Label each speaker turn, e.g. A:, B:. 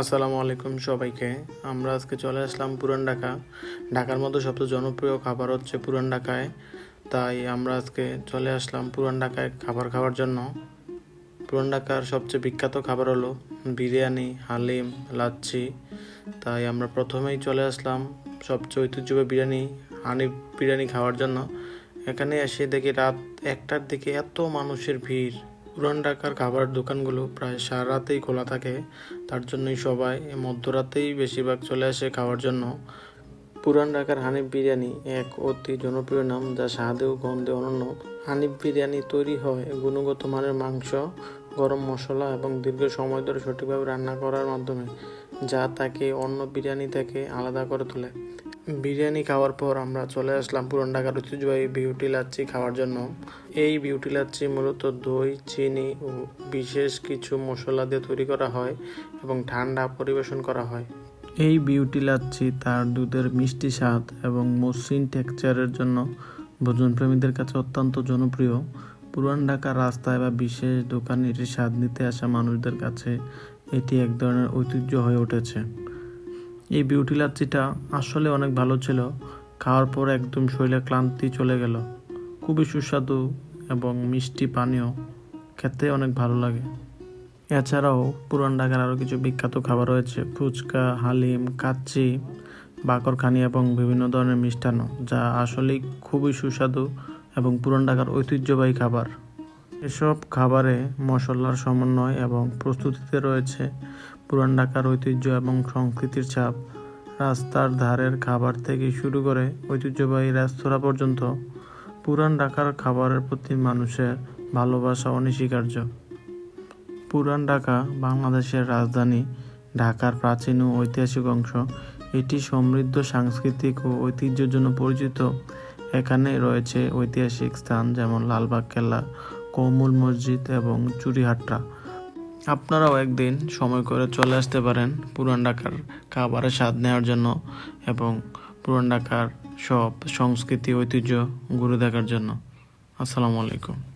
A: আসসালামু আলাইকুম সবাইকে। আমরা আজকে চলে আসলাম পুরান ঢাকা। ঢাকার মধ্যে সবচেয়ে জনপ্রিয় খাবার হচ্ছে পুরান ঢাকায়। তাই আমরা আজকে চলে আসলাম পুরান ঢাকায় খাবার খাওয়ার জন্য। পুরান ঢাকার সবচেয়ে বিখ্যাত খাবার হলো বিরিয়ানি, হালিম, লাচ্ছি। তাই আমরা প্রথমেই চলে আসলাম সবচেয়ে ঐতিহ্যবাহী বিরিয়ানি, হানিফ বিরিয়ানি খাওয়ার জন্য। এখানে এসে দেখি রাত একটার দিকে এত মানুষের ভিড়। পুরান ঢাকার খাবার দোকানগুলো প্রায় সারা রাতেই খোলা থাকে। তার জন্যই সবাই মধ্যরাতেই বেশিরভাগ চলে আসে খাওয়ার জন্য। পুরান ঢাকার হানিফ বিরিয়ানি এক অতি জনপ্রিয় নাম যা স্বাদে ও গন্ধে অনন্য। হানিফ বিরিয়ানি তৈরি হয় গুণগত মানের মাংস, গরম মশলা এবং দীর্ঘ সময় ধরে সঠিকভাবে রান্না করার মাধ্যমে। যা তাকে অন্য বিরিয়ানি থেকে আলাদা করে তোলে। বিরিয়ানি খাওয়ার পর আমরা চলে আসলাম পুরান ঢাকার ঐতিহ্যবাহী বিউটি লাচ্ছি খাওয়ার জন্য। এই বিউটি লাচ্ছি মূলত দই, চিনি ও বিশেষ কিছু মশলা দিয়ে তৈরি করা হয় এবং ঠান্ডা পরিবেশন করা হয়। এই বিউটি লাচ্ছি তার দুধের মিষ্টি স্বাদ এবং মসৃণ টেক্সচারের জন্য ভোজনপ্রেমীদের কাছে অত্যন্ত জনপ্রিয়। পুরান ঢাকার রাস্তায় বা বিশেষ দোকানে এটি স্বাদ নিতে আসা মানুষদের কাছে এটি এক ধরনের ঐতিহ্য হয়ে উঠেছে। এই বিউটি লাচ্ছিটা আসলে অনেক ভালো ছিল। খাওয়ার পর একদম শরীরে ক্লান্তি চলে গেল। খুবই সুস্বাদু এবং মিষ্টি পানীয়। খেতে অনেক ভালো লাগে। এছাড়াও পুরান ঢাকার আরও কিছু বিখ্যাত খাবার রয়েছে। ফুচকা, হালিম, কাচ্চি, বাকরখানি এবং বিভিন্ন ধরনের মিষ্টান্ন, যা আসলেই খুবই সুস্বাদু এবং পুরান ঢাকার ঐতিহ্যবাহী খাবার। এসব খাবারে মশলার সমন্বয় এবং প্রস্তুতিতে রয়েছে পুরান ঢাকার ঐতিহ্য এবং সংস্কৃতির ছাপ। রাস্তার ধারের খাবার থেকে শুরু করে ঐতিহ্যবাহী রেস্তোরাঁ পর্যন্ত পুরান ঢাকার খাবারের প্রতি মানুষের ভালোবাসা অনস্বীকার্য। পুরান ঢাকা, বাংলাদেশের রাজধানী, ঢাকার প্রাচীন ও ঐতিহাসিক অংশ। এটি সমৃদ্ধ, সাংস্কৃতিক ও ঐতিহ্যের জন্য পরিচিত। এখানে রয়েছে ঐতিহাসিক স্থান যেমন লালবাগ, কেল্লা কৌমুল মসজিদ এবং চুরিহাট্টা। আপনারাও একদিন সময় করে চলে আসতে পারেন পুরান ঢাকার খাবারের স্বাদ নেওয়ার জন্য এবং পুরান ঢাকার সব সংস্কৃতি, ঐতিহ্য ঘুরে দেখার জন্য। আসসালামু আলাইকুম।